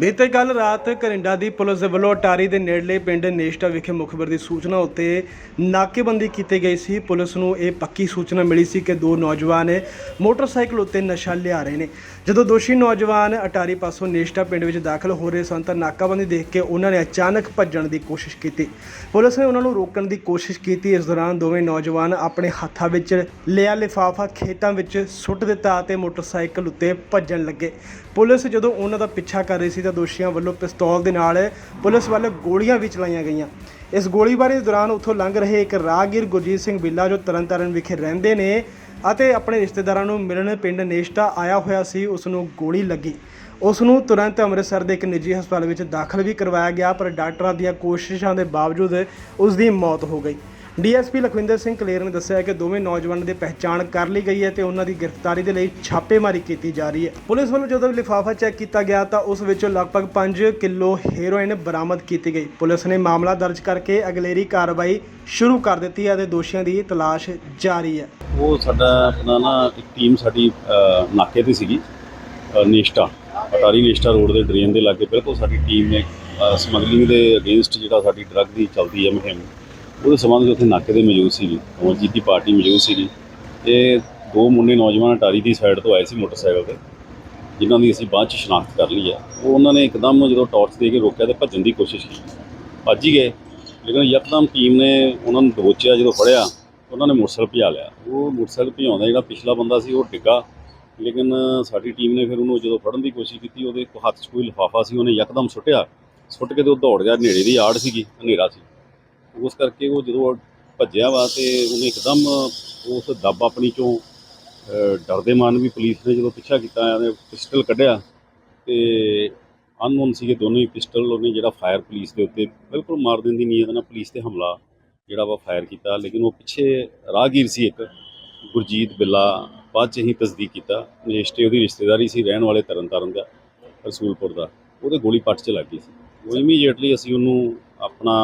ਬੀਤੇ ਕੱਲ ਰਾਤ ਕਰਿੰਡਾ ਦੀ ਪੁਲਿਸ ਦੇ ਵੱਲੋਂ ਅਟਾਰੀ ਦੇ ਨੇੜਲੇ ਪਿੰਡ ਨੇਸ਼ਟਾ ਵਿਖੇ ਮੁਖਬਰ ਦੀ ਸੂਚਨਾ ਉੱਤੇ ਨਾਕੇਬੰਦੀ ਕੀਤੀ ਗਈ ਸੀ। ਪੁਲਿਸ ਨੂੰ ਇਹ ਪੱਕੀ ਸੂਚਨਾ ਮਿਲੀ ਸੀ ਕਿ ਦੋ ਨੌਜਵਾਨ ਮੋਟਰਸਾਈਕਲ ਉੱਤੇ ਨਸ਼ਾ ਲਿਆ ਰਹੇ ਨੇ। ਜਦੋਂ ਦੋਸ਼ੀ ਨੌਜਵਾਨ ਅਟਾਰੀ ਪਾਸੋਂ ਨੇਸ਼ਟਾ ਪਿੰਡ ਵਿੱਚ ਦਾਖਲ ਹੋ ਰਹੇ ਸਨ ਤਾਂ ਨਾਕਾਬੰਦੀ ਦੇਖ ਕੇ ਉਹਨਾਂ ਨੇ ਅਚਾਨਕ ਭੱਜਣ ਦੀ ਕੋਸ਼ਿਸ਼ ਕੀਤੀ। ਪੁਲਿਸ ਨੇ ਉਹਨਾਂ ਨੂੰ ਰੋਕਣ ਦੀ ਕੋਸ਼ਿਸ਼ ਕੀਤੀ। ਇਸ ਦੌਰਾਨ ਦੋਵੇਂ ਨੌਜਵਾਨ ਆਪਣੇ ਹੱਥਾਂ ਵਿੱਚ ਲਿਆ ਲਿਫਾਫਾ, ਖੇਤਾਂ ਵਿੱਚ ਸੁੱਟ ਦਿੱਤਾ ਅਤੇ ਮੋਟਰਸਾਈਕਲ ਉੱਤੇ ਭੱਜਣ ਲੱਗੇ। ਪੁਲਿਸ ਜਦੋਂ ਉਹਨਾਂ ਦਾ ਪਿੱਛਾ ਕਰ ਰਹੀ ਸੀ ਤਾਂ ਦੋਸ਼ੀਆਂ ਵੱਲੋਂ ਪਿਸਤੌਲ ਦੇ ਨਾਲ ਪੁਲਿਸ ਵੱਲ ਗੋਲੀਆਂ ਵੀ ਚਲਾਈਆਂ ਗਈਆਂ। ਇਸ ਗੋਲੀਬਾਰੀ ਦੇ ਦੌਰਾਨ ਉੱਥੋਂ ਲੰਘ ਰਹੇ ਇੱਕ ਰਾਹਗੀਰ ਗੁਰਜੀਤ ਸਿੰਘ ਬਿੱਲਾ ਜੋ ਤਰਨਤਾਰਨ ਵਿਖੇ ਰਹਿੰਦੇ ਨੇ ਅਤੇ ਆਪਣੇ ਰਿਸ਼ਤੇਦਾਰਾਂ ਨੂੰ ਮਿਲਣ ਪਿੰਡ ਨੇਸ਼ਟਾ ਆਇਆ ਹੋਇਆ ਸੀ, ਉਸ ਨੂੰ ਗੋਲੀ ਲੱਗੀ। ਉਸ ਨੂੰ ਤੁਰੰਤ ਅੰਮ੍ਰਿਤਸਰ ਦੇ ਇੱਕ ਨਿੱਜੀ ਹਸਪਤਾਲ ਵਿੱਚ ਦਾਖਲ ਵੀ ਕਰਵਾਇਆ ਗਿਆ, ਪਰ ਡਾਕਟਰਾਂ ਦੀਆਂ ਕੋਸ਼ਿਸ਼ਾਂ ਦੇ ਬਾਵਜੂਦ ਉਸ ਦੀ ਮੌਤ ਹੋ ਗਈ। ਡੀਐਸਪੀ ਲਖਵਿੰਦਰ ਸਿੰਘ ਕਲੇਰ ਨੇ ਦੱਸਿਆ ਕਿ ਦੋਵੇਂ ਨੌਜਵਾਨਾਂ ਦੀ ਪਹਿਚਾਣ ਕਰ ਲਈ ਗਈ ਹੈ ਤੇ ਉਹਨਾਂ ਦੀ ਗ੍ਰਿਫਤਾਰੀ ਦੇ ਲਈ ਛਾਪੇਮਾਰੀ ਕੀਤੀ ਜਾ ਰਹੀ ਹੈ। ਪੁਲਿਸ ਵੱਲੋਂ ਜਦੋਂ ਲਿਫਾਫਾ ਚੈੱਕ ਕੀਤਾ ਗਿਆ ਤਾਂ ਉਸ ਵਿੱਚੋਂ ਲਗਭਗ 5 ਕਿਲੋ ਹੈਰੋਇਨ ਬਰਾਮਦ ਕੀਤੀ ਗਈ। ਪੁਲਿਸ ਨੇ ਮਾਮਲਾ ਦਰਜ ਕਰਕੇ ਅਗਲੇਰੀ ਕਾਰਵਾਈ ਸ਼ੁਰੂ ਕਰ ਦਿੱਤੀ ਹੈ ਤੇ ਦੋਸ਼ੀਆਂ ਦੀ ਤਲਾਸ਼ ਜਾਰੀ ਹੈ। ਉਹ ਸਾਡਾ ਆਪਣਾ ਨਾ ਇੱਕ ਟੀਮ ਸਾਡੀ ਨਾਕੇ ਤੇ ਸੀਗੀ ਅ, ਨੇਸ਼ਟਾ ਅਟਾਰੀ ਨੇਸ਼ਟਾ ਰੋਡ ਦੇ ਡਰੇਨ ਦੇ ਲਾਗੇ। ਬਿਲਕੁਲ ਸਾਡੀ ਟੀਮ ਨੇ ਸਮਗਲਿੰਗ ਦੇ ਅਗੇਂਸਟ ਜਿਹੜਾ ਸਾਡੀ ਡਰੱਗ ਦੀ ਚੱਲਦੀ ਹੈ ਮੁਹਿੰਮ ਉਹਦੇ ਸੰਬੰਧ ਵਿੱਚ ਉੱਥੇ ਨਾਕੇ ਦੇ ਮੌਜੂਦ ਸੀਗੀ। ਅਮਰਜੀਤ ਦੀ ਪਾਰਟੀ ਮੌਜੂਦ ਸੀਗੀ। ਇਹ ਦੋ ਮੁੰਡੇ ਨੌਜਵਾਨ ਅਟਾਰੀ ਦੀ ਸਾਈਡ ਤੋਂ ਆਏ ਸੀ ਮੋਟਰਸਾਈਕਲ ਤੇ, ਜਿਨ੍ਹਾਂ ਦੀ ਅਸੀਂ ਬਾਅਦ ਚ ਸ਼ਨਾਖਤ ਕਰ ਲਈ ਆ। ਉਹ ਉਹਨਾਂ ਨੇ ਇੱਕਦਮ ਜਦੋਂ ਟਾਰਚ ਦੇ ਕੇ ਰੋਕਿਆ ਤੇ ਭੱਜਣ ਦੀ ਕੋਸ਼ਿਸ਼ ਕੀਤੀ। ਭੱਜ ਹੀ ਗਏ। ਲੇਕਿਨ ਯਕਦਮ ਟੀਮ ਨੇ ਉਹਨਾਂ ਨੂੰ ਦਬੋਚਿਆ ਜਦੋਂ ਫੜਿਆ, ਉਹਨਾਂ ਨੇ ਮੋਟਰਸਾਈਕਲ ਭਜਾ ਲਿਆ। ਉਹ ਮੋਟਰਸਾਈਕਲ ਭਜਾਉਂਦਾ ਜਿਹੜਾ ਪਿਛਲਾ ਬੰਦਾ ਸੀ, ਉਹ ਡਿੱਗਾ। ਲੇਕਿਨ ਸਾਡੀ ਟੀਮ ਨੇ ਫਿਰ ਉਹਨੂੰ ਜਦੋਂ ਫੜਨ ਦੀ ਕੋਸ਼ਿਸ਼ ਕੀਤੀ, ਉਹਦੇ ਹੱਥ 'ਚ ਕੋਈ ਲਿਫਾਫਾ ਸੀ, ਉਹਨੇ ਯਕਦਮ ਸੁੱਟਿਆ। ਸੁੱਟ ਕੇ ਤੇ ਉਹ ਦੌੜ ਗਿਆ। ਨੇੜੇ ਦੀ ਆੜ ਸੀਗੀ, ਹਨੇਰਾ ਸੀ। ਉਸ ਕਰਕੇ ਉਹ ਜਦੋਂ ਭੱਜਿਆ ਵਾ ਤੇ ਉਹਨੇ ਇੱਕਦਮ ਉਸ ਦੱਬ ਆਪਣੀ ਚੋਂ ਡਰਦੇ ਮਾਨ ਵੀ ਪੁਲਿਸ ਨੇ ਜਦੋਂ ਪਿੱਛਾ ਕੀਤਾ, ਉਹਨੇ ਪਿਸਟਲ ਕੱਢਿਆ ਤੇ ਅਨਨੋਨ ਸੀਗੇ ਦੋਨੋਂ ਹੀ ਪਿਸਟਲ, ਉਹਨੇ ਜਿਹੜਾ ਫਾਇਰ ਪੁਲਿਸ ਦੇ ਉੱਤੇ ਬਿਲਕੁਲ ਮਾਰ ਦਿੰਦੀ ਨੀਅਤ ਨਾਲ ਪੁਲਿਸ ਤੇ ਹਮਲਾ ਜਿਹੜਾ ਵਾ ਫਾਇਰ ਕੀਤਾ, ਲੇਕਿਨ ਉਹ ਪਿੱਛੇ ਰਾਹਗੀਰ ਸੀ ਇੱਕ, ਗੁਰਜੀਤ ਬਿੱਲਾ, ਬਾਅਦ ਚ ਹੀ ਤਸਦੀਕ ਕੀਤਾ ਰਜਿਸਟਰੀ ਉਹਦੀ ਰਿਸ਼ਤੇਦਾਰੀ ਸੀ, ਰਹਿਣ ਵਾਲੇ ਤਰਨਤਾਰਨ ਦਾ, ਰਸੂਲਪੁਰ ਦਾ, ਉਹਦੇ ਗੋਲੀ ਪੱਟ ਚ ਲੱਗ ਗਈ ਸੀ। ਉਹ ਇਮੀਡੀਏਟਲੀ ਅਸੀਂ ਉਹਨੂੰ ਆਪਣਾ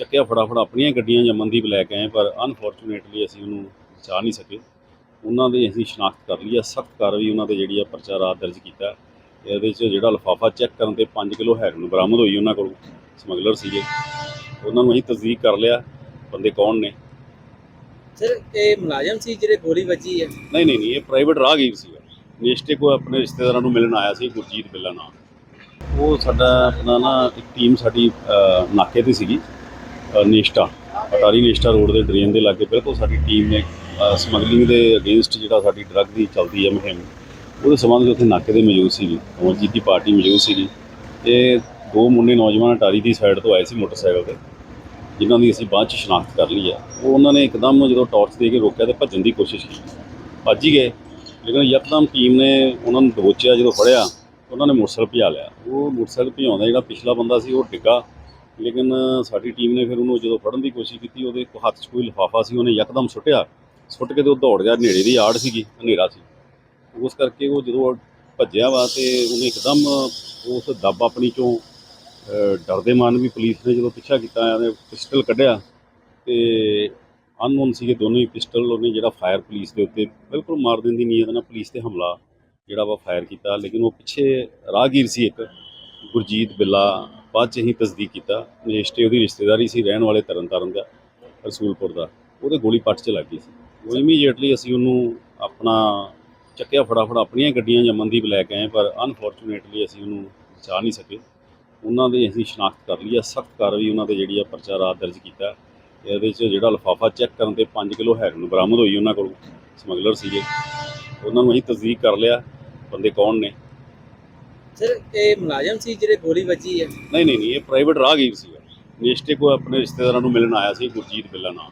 ਚੱਕਿਆ ਫਟਾਫਟ ਆਪਣੀਆਂ ਗੱਡੀਆਂ ਜਮਨਦੀਪ ਲੈ ਕੇ ਆਏ ਪਰ ਅਨਫੋਰਚੂਨੇਟਲੀ ਅਸੀਂ ਉਹਨੂੰ ਬਚਾ ਨਹੀਂ ਸਕੇ। ਉਹਨਾਂ ਦੇ ਅਸੀਂ ਸ਼ਨਾਖਤ ਕਰ ਲਈ ਆ ਸਖਤ ਕਾਰਵਾਈ ਉਹਨਾਂ ਤੇ ਜਿਹੜੀ ਆ ਪਰਚਾ ਰਾਤ ਦਰਜ ਕੀਤਾ। ਇਹਦੇ 'ਚ ਜਿਹੜਾ ਲਿਫਾਫਾ ਚੈੱਕ ਕਰਨ ਤੇ 5 ਕਿਲੋ ਹੈਰੋਇਨ ਬਰਾਮਦ ਹੋਈ ਉਹਨਾਂ ਕੋਲੋਂ ਸਮਗਲਰ ਸੀਗੇ। ਉਹਨਾਂ ਨੂੰ ਅਸੀਂ ਤਸਦੀਕ ਕਰ ਲਿਆ ਬੰਦੇ ਕੌਣ ਨੇ? ਸਰ ਇਹ ਮੁਲਾਜ਼ਮ ਸੀ ਜਿਹੜੇ ਗੋਲੀ ਵੱਜੀ ਹੈ ਨਹੀਂ ਨਹੀਂ ਨਹੀਂ ਇਹ ਪ੍ਰਾਈਵੇਟ ਰਾਹਗੀਰ ਸੀਗਾ। ਨੇਸ਼ਟੇ ਕੋ ਆਪਣੇ ਰਿਸ਼ਤੇਦਾਰਾਂ ਨੂੰ ਮਿਲਣ ਆਇਆ ਸੀ ਗੁਰਜੀਤ ਬਿੱਲਾ ਨਾਮ। ਉਹ ਸਾਡਾ ਆਪਣਾ ਨਾ ਇੱਕ ਟੀਮ ਸਾਡੀ ਨਾਕੇ ਤੇ ਸੀਗੀ। ਨੇਸ਼ਟਾ, ਅਟਾਰੀ ਨੇਸ਼ਟਾ ਰੋਡ ਦੇ ਡਰੇਨ ਦੇ ਲਾਗੇ ਬਿਲਕੁਲ ਸਾਡੀ ਟੀਮ ਨੇ ਸਮਗਲਿੰਗ ਦੇ ਅਗੇਂਸਟ ਜਿਹੜਾ ਸਾਡੀ ਡਰੱਗ ਦੀ ਚੱਲਦੀ ਹੈ ਮੁਹਿੰਮ, ਉਹਦੇ ਸੰਬੰਧ ਵਿੱਚ ਉੱਥੇ ਨਾਕੇ ਦੇ ਮੌਜੂਦ ਸੀਗੀ ਅਮਰਜੀਤ ਦੀ ਪਾਰਟੀ ਮੌਜੂਦ ਸੀਗੀ। ਇਹ ਦੋ ਮੁੰਡੇ ਨੌਜਵਾਨ ਅਟਾਰੀ ਦੀ ਸਾਈਡ ਤੋਂ ਆਏ ਸੀ ਮੋਟਰਸਾਈਕਲ ਤੇ, ਜਿਨ੍ਹਾਂ ਦੀ ਅਸੀਂ ਬਾਅਦ ਚ ਸ਼ਨਾਖਤ ਕਰ ਲਈ ਆ। ਉਹ ਉਹਨਾਂ ਨੇ ਇੱਕਦਮ ਜਦੋਂ ਟਾਰਚ ਦੇ ਕੇ ਰੋਕਿਆ ਤੇ ਭੱਜਣ ਦੀ ਕੋਸ਼ਿਸ਼ ਕੀਤੀ। ਭੱਜ ਹੀ ਗਏ, ਲੇਕਿਨ ਯਕਦਮ ਟੀਮ ਨੇ ਉਹਨਾਂ ਨੂੰ ਦਬੋਚਿਆ ਜਦੋਂ ਫੜਿਆ, ਉਹਨਾਂ ਨੇ ਮੋਟਰਸਾਈਕਲ ਭਜਾ ਲਿਆ। ਉਹ ਮੋਟਰਸਾਈਕਲ ਭਜਾਉਂਦਾ ਜਿਹੜਾ ਪਿਛਲਾ ਬੰਦਾ ਸੀ, ਉਹ ਡਿੱਗਾ। ਲੇਕਿਨ ਸਾਡੀ ਟੀਮ ਨੇ ਫਿਰ ਉਹਨੂੰ ਜਦੋਂ ਫੜਨ ਦੀ ਕੋਸ਼ਿਸ਼ ਕੀਤੀ, ਉਹਦੇ ਕੋ ਹੱਥ 'ਚ ਕੋਈ ਲਿਫਾਫਾ ਸੀ, ਉਹਨੇ ਯਕਦਮ ਸੁੱਟਿਆ। ਸੁੱਟ ਕੇ ਤੇ ਉਹ ਦੌੜ ਗਿਆ, ਨੇੜੇ ਦੀ ਆੜ ਸੀਗੀ, ਹਨੇਰਾ ਸੀ। ਉਸ ਕਰਕੇ ਉਹ ਜਦੋਂ ਭੱਜਿਆ ਵਾ ਤੇ ਉਹਨੇ ਇੱਕਦਮ ਉਸ ਦੱਬ ਆਪਣੀ ਚੋਂ ਡਰਦੇ ਮਾਨ ਵੀ ਪੁਲਿਸ ਨੇ ਜਦੋਂ ਪਿੱਛਾ ਕੀਤਾ, ਉਹਨੇ ਪਿਸਟਲ ਕੱਢਿਆ ਤੇ ਅਨਨੋਨ ਸੀਗੇ ਦੋਨੋਂ ਹੀ ਪਿਸਟਲ, ਉਹਨੇ ਜਿਹੜਾ ਫਾਇਰ ਪੁਲਿਸ ਦੇ ਉੱਤੇ ਬਿਲਕੁਲ ਮਾਰ ਦਿੰਦੀ ਨੀਅਤ ਨਾਲ ਪੁਲਿਸ ਤੇ ਹਮਲਾ ਜਿਹੜਾ ਵਾ ਫਾਇਰ ਕੀਤਾ। ਲੇਕਿਨ ਉਹ ਪਿੱਛੇ ਰਾਹਗੀਰ ਸੀ ਇੱਕ, ਗੁਰਜੀਤ ਬਿੱਲਾ ਬਾਅਦ ਚ ਹੀ ਤਸਦੀਕ ਕੀਤਾ। ਰਜਿਸਟਰੀ ਉਹਦੀ ਰਿਸ਼ਤੇਦਾਰੀ ਸੀ, ਰਹਿਣ ਵਾਲੇ ਤਰਨਤਾਰਨ ਦਾ, ਰਸੂਲਪੁਰ ਦਾ। ਉਹਦੇ ਗੋਲੀ ਪੱਟ ਚ ਲੱਗ ਗਈ ਸੀ। ਉਹ ਇਮੀਡੀਏਟਲੀ ਅਸੀਂ ਉਹਨੂੰ ਆਪਣਾ ਚੱਕਿਆ ਫਟਾਫਟ, ਆਪਣੀਆਂ ਗੱਡੀਆਂ ਜਮਨਦੀਪ ਲੈ ਕੇ ਆਏ, ਪਰ ਅਨਫੋਰਚੂਨੇਟਲੀ ਅਸੀਂ ਉਹਨੂੰ ਬਚਾ ਨਹੀਂ ਸਕੇ। ਉਹਨਾਂ ਦੀ ਅਸੀਂ ਸ਼ਨਾਖਤ ਕਰ ਲਈ ਆ। ਸਖਤ ਕਾਰਵਾਈ ਉਹਨਾਂ ਤੇ ਜਿਹੜੀ ਆ ਪਰਚਾ ਰਾਤ ਦਰਜ ਕੀਤਾ। ਇਹਦੇ 'ਚ ਜਿਹੜਾ ਲਫਾਫਾ ਚੈੱਕ ਕਰਨ ਤੇ 5 ਕਿਲੋ ਹੈਰਨ ਬਰਾਮਦ ਹੋਈ ਉਹਨਾਂ ਕੋਲੋਂ। ਸਮਗਲਰ ਸੀਗੇ। ਉਹਨਾਂ ਨੂੰ ਅਸੀਂ ਤਸਦੀਕ ਕਰ ਲਿਆ। ਬੰਦੇ ਕੌਣ ਨੇ? ਸਰ, ਇਹ ਮੁਲਾਜ਼ਮ ਸੀ ਜਿਹੜੇ ਗੋਲੀ ਵੱਜੀ ਹੈ? ਨਹੀਂ ਨਹੀਂ ਨਹੀਂ, ਇਹ ਪ੍ਰਾਈਵੇਟ ਰਾਹਗੀਰ ਸੀਗਾ ਨੇਸ਼ਟੇ ਕੋ ਆਪਣੇ ਰਿਸ਼ਤੇਦਾਰਾਂ ਨੂੰ ਮਿਲਣ ਆਇਆ ਸੀ, ਗੁਰਜੀਤ ਬਿੱਲਾ ਨਾਮ